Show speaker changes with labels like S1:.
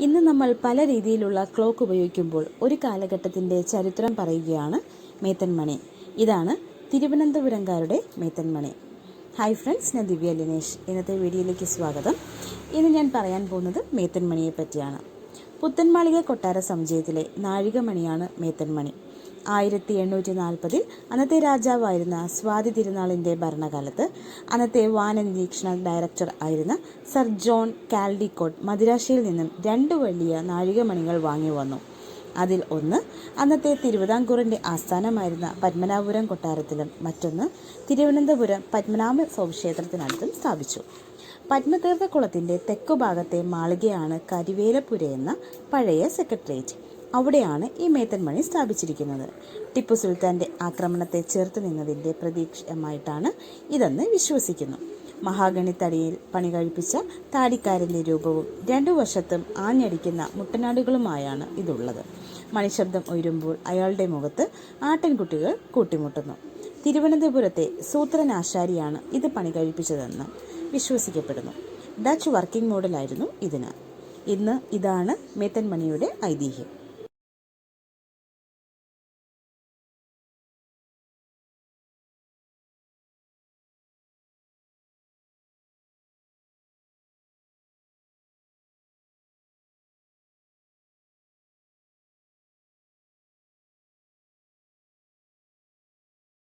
S1: ഇന്ന് നമ്മൾ പല രീതിയിലുള്ള ക്ലോക്ക് ഉപയോഗിക്കുമ്പോൾ ഒരു കാലഘട്ടത്തിന്റെ ചരിത്രം പറയുകയാണ് മേത്തൻമണി. ഇതാണ് തിരുവനന്തപുരംകാരുടെ മേത്തൻമണി. ഹായ് ഫ്രണ്ട്സ് ഞാൻ ദിവ്യ ലിനേഷ് ഇന്നത്തെ വീഡിയോയിലേക്ക് സ്വാഗതം. ഇന്ന് ഞാൻ പറയാൻ പോകുന്നത് മേത്തൻമണിയെ പറ്റിയാണ് പുത്തൻമാളിക കൊട്ടാര സമുച്ചയത്തിലെ നാഴികമണിയാണ് മേത്തൻമണി. ആയിരത്തി എണ്ണൂറ്റി നാൽപ്പതിൽ അന്നത്തെ രാജാവായിരുന്ന സ്വാതി തിരുനാളിന്റെ ഭരണകാലത്ത് അന്നത്തെ വാന നിരീക്ഷണ ഡയറക്ടർ ആയിരുന്ന സർ ജോൺ കാൽഡിക്കോട്ട് മദിരാശിയിൽ നിന്നും രണ്ട് വലിയ നാഴികമണികൾ വാങ്ങി വന്നു. അതിൽ ഒന്ന് അന്നത്തെ തിരുവിതാംകൂറിന്റെ ആസ്ഥാനമായിരുന്ന പത്മനാഭപുരം കൊട്ടാരത്തിലും മറ്റൊന്ന് തിരുവനന്തപുരം പത്മനാഭ ക്ഷേത്രത്തിനടുത്തും സ്ഥാപിച്ചു. പത്മതീർത്ഥക്കുളത്തിന്റെ തെക്കുഭാഗത്തെ മാളികയാണ് കരിവേലപ്പുര എന്ന പഴയ സെക്രട്ടേറിയറ്റ്. അവിടെയാണ് ഈ മേത്തൻമണി സ്ഥാപിച്ചിരിക്കുന്നത്. ടിപ്പു സുൽത്താന്റെ ആക്രമണത്തെ ചെറുത്തു നിന്നതിന്റെ പ്രതീക്ഷമായിട്ടാണ് ഇതെന്ന് വിശ്വസിക്കുന്നു. മഹാഗണി തടിയിൽ പണി കഴിപ്പിച്ച താടിക്കാരന്റെ രൂപവും രണ്ടു വശത്തും ആഞ്ഞടിക്കുന്ന മുട്ടനാടുകളുമായാണ് ഇതുള്ളത്. മണിശബ്ദം ഉയരുമ്പോൾ അയാളുടെ മുഖത്ത് ആട്ടിൻകുട്ടികൾ കൂട്ടിമുട്ടുന്നു. തിരുവനന്തപുരത്തെ സൂത്രനാശാരിയാണ് ഇത് പണി കഴിപ്പിച്ചതെന്ന് വിശ്വസിക്കപ്പെടുന്നു. ഡച്ച് വർക്കിംഗ് മോഡലായിരുന്നു ഇതിന്. ഇന്ന് ഇതാണ് മേത്തൻമണിയുടെ ഐതിഹ്യം.